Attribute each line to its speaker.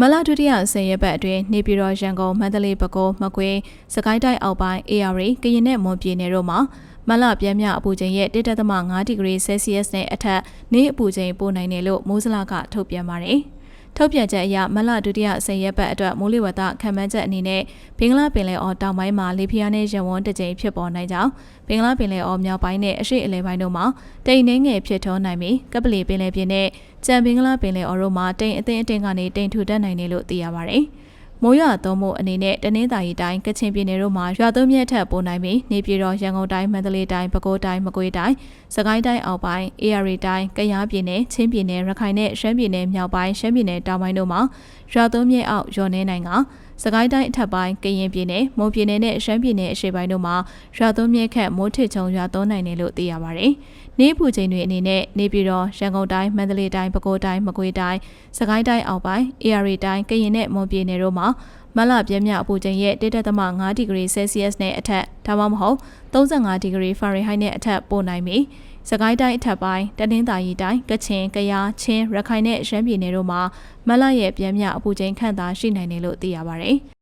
Speaker 1: မလဒုတိယဆယ်ရက်ပတ်အတွင်းနေပြည်တော်ရန်ကုန်မန္တလေးပဲခူးမကွေးစကိုင်းတိုင်းအောက်ပိုင်း AR ကရင်နဲ့မွန်ပြည်နယ်တို့မှာမလပြင်းမြအပူချိန်ရဲ့1.5ဒီဂရီဆဲလ်စီယပ်စ်နဲ့အထက်နေအပူချိန်ပိုနိုင်တယ်လို့မိုးစလကထုတ်ပြန်ပါတယ်။ ထုတ်ပြန်ချက်အရမလဒုတိယဆယ်ရက်ပတ်အတွက်မိုးလေဝသခံမှန်းချက်အနေနဲ့ဘင်္ဂလားပင်လယ်အော်တောင်ပိုင်းမှာလေပြင်းနဲ့ရဝန်းတစ်ကြိမ်ဖြစ်ပေါ်နိုင်ကြောင်းဘင်္ဂလားပင်လယ်အော်မြောက်ပိုင်းနဲ့အရှေ့အလယ်ပိုင်းတို့မှာတိမ်နှင်းငယ်ဖြစ်ထွန်းနိုင်ပြီးကပလီပင်လယ်ပြင်နဲ့ကြံဘင်္ဂလားပင်လယ်အော်တို့မှာတိမ်အသင်းအတင်းကနေတိမ်ထူတက်နိုင်တယ်လို့သိရပါတယ်။ မိုးရွာသွန်းမှုအနေနဲ့တနင်္သာရီတိုင်းကချင်ပြည်နယ်တို့မှာရွာသွန်းမြက်ထက်ပိုနိုင်ပြီးနေပြည်တော်ရန်ကုန်တိုင်းမန္တလေးတိုင်းပဲခူးတိုင်းမကွေးတိုင်းစကိုင်းတိုင်းအောက်ပိုင်းအေရီတိုင်းကယားပြည်နယ်ချင်းပြည်နယ်ရခိုင်နဲ့ရှမ်းပြည်နယ်မြောက်ပိုင်းရှမ်းပြည်နယ်တောင်ပိုင်းတို့မှာရွာသွန်းမြက်အောက်ရော်နေနိုင်ကစကိုင်းတိုင်းအထက်ပိုင်းကရင်ပြည်နယ်မွန်ပြည်နယ်နဲ့ရှမ်းပြည်နယ်အရှေ့ပိုင်းတို့မှာရွာသွန်းမြက်ခန့်မိုးထစ်ချုံရွာသွန်းနိုင်တယ်လို့သိရပါတယ်။နေပူချိန်တွေအနေနဲ့နေပြည်တော်ရန်ကုန်တိုင်းမန္တလေးတိုင်းပဲခူးတိုင်းမကွေးတိုင်းစကိုင်းတိုင်းအောက်ပိုင်းအေရီတိုင်းကရင်နဲ့မွန်ပြည်နယ်တို့မှာ မလပြင်းမြအပူချိန်ရဲ့1.5ဒီဂရီဆဲလ်စီယပ်စ်နဲ့အထက်ဒါမှမဟုတ်35ဒီဂရီဖာရင်ဟိုက်နဲ့အထက်ပိုနိုင်ပြီးစကိုင်းတိုင်းအထက်ပိုင်းတနင်္သာရီတိုင်းကချင်ကယားချင်းရခိုင်နဲ့ရှမ်းပြည်နယ်တို့မှာမလရဲ့ပြင်းမြအပူချိန်ခန့်သာရှိနိုင်တယ်လို့သိရပါတယ်။